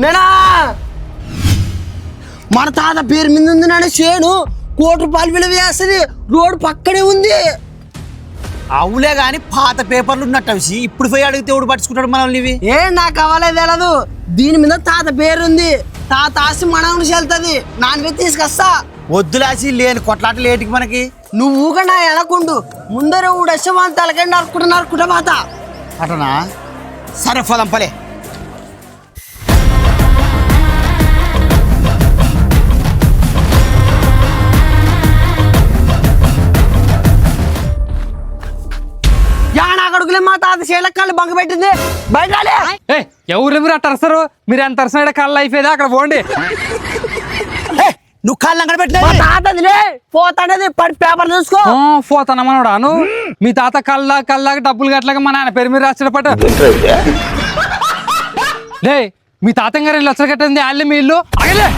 నేనా? మన తాత పేరు మీద ఉంది నాడు చేను. కోటి రూపాయలు విలువ చేస్తుంది. రోడ్డు పక్కనే ఉంది. అవులే గాని పాత పేపర్లు ఉన్నట్టు అవి ఇప్పుడు పోయి అడిగితే ఎవడు పట్టుకుంటాడు మనల్ని ఇవి? ఏ నాకు అవ్వలేదు తెలదు. దీని మీద తాత పేరుంది. తాత ఆస్తి మనవుని చెల్తుంది నాన్నవే తీసుకొస్తా. వద్దులాసి లేని కొట్లాటలు ఏటికి మనకి? నువ్వు ఊగా నా ఎనకుండు ముందర ఊడొస్తే వాళ్ళ తలకండి నరుకుంటా నరుకుంటా అటనా? సరే పోదాం పలే. యానా కళ్ళు బంగ పెట్టింది. బయట ఏ ఎవరు మీరు అట్ట అరుస్తారు మీరు ఎంత అరసిన కళ్ళ అయిపోయేది? అక్కడ పోండి. నువ్వు కాళ్ళు పెట్టలేదు తాతదిలే పోతాడేది పడి పేపర్ చూసుకో. ఆ, పోతానా మనోడాను మీ తాత కళ్ళ కళ్ళకి డబ్బులు గట్లగా మా నాన్న పేరు మీరు రాసిన పట్ట. లే మీ తాత గారు ఇల్లు వచ్చలు కట్టింది వాళ్ళే మీ ఇల్లు. అగలే